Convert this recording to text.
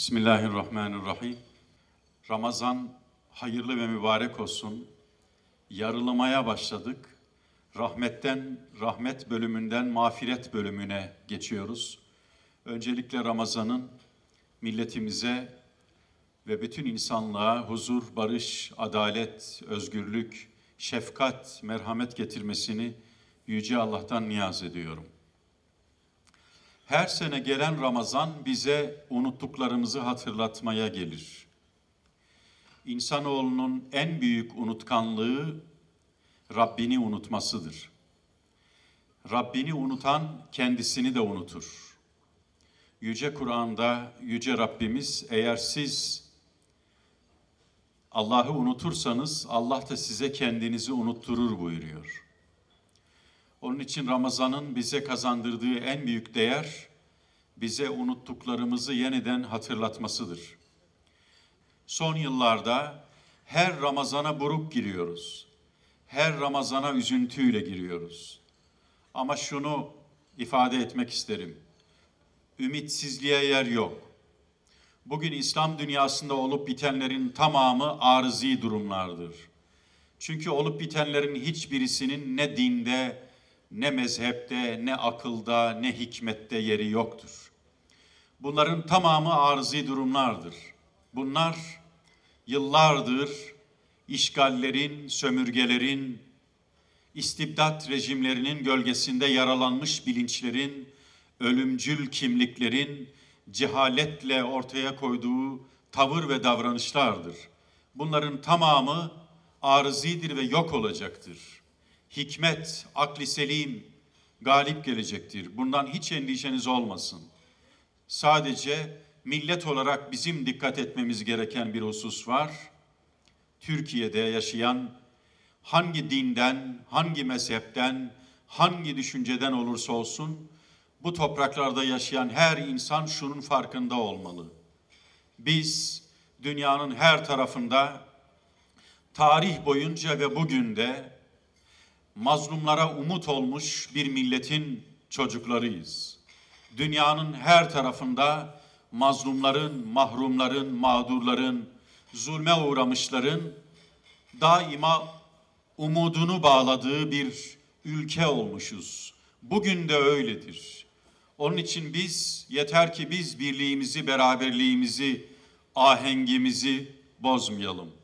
Bismillahirrahmanirrahim. Ramazan hayırlı ve mübarek olsun. Yarılamaya başladık. Rahmetten, rahmet bölümünden mağfiret bölümüne geçiyoruz. Öncelikle Ramazan'ın milletimize ve bütün insanlığa huzur, barış, adalet, özgürlük, şefkat, merhamet getirmesini Yüce Allah'tan niyaz ediyorum. Her sene gelen Ramazan bize unuttuklarımızı hatırlatmaya gelir. İnsanoğlunun en büyük unutkanlığı Rabbini unutmasıdır. Rabbini unutan kendisini de unutur. Yüce Kur'an'da Yüce Rabbimiz eğer siz Allah'ı unutursanız Allah da size kendinizi unutturur buyuruyor. Onun için Ramazan'ın bize kazandırdığı en büyük değer bize unuttuklarımızı yeniden hatırlatmasıdır. Son yıllarda her Ramazan'a buruk giriyoruz. Her Ramazan'a üzüntüyle giriyoruz. Ama şunu ifade etmek isterim. Ümitsizliğe yer yok. Bugün İslam dünyasında olup bitenlerin tamamı arızi durumlardır. Çünkü olup bitenlerin hiçbirisinin ne dinde, ne mezhepte, ne akılda, ne hikmette yeri yoktur. Bunların tamamı arızi durumlardır. Bunlar yıllardır işgallerin, sömürgelerin, istibdat rejimlerinin gölgesinde yaralanmış bilinçlerin, ölümcül kimliklerin cehaletle ortaya koyduğu tavır ve davranışlardır. Bunların tamamı arızidir ve yok olacaktır. Hikmet, akli selim galip gelecektir. Bundan hiç endişeniz olmasın. Sadece millet olarak bizim dikkat etmemiz gereken bir husus var. Türkiye'de yaşayan hangi dinden, hangi mezhepten, hangi düşünceden olursa olsun bu topraklarda yaşayan her insan şunun farkında olmalı. Biz dünyanın her tarafında tarih boyunca ve bugün de mazlumlara umut olmuş bir milletin çocuklarıyız. Dünyanın her tarafında mazlumların, mahrumların, mağdurların, zulme uğramışların daima umudunu bağladığı bir ülke olmuşuz. Bugün de öyledir. Onun için biz yeter ki biz birliğimizi, beraberliğimizi, ahengimizi bozmayalım.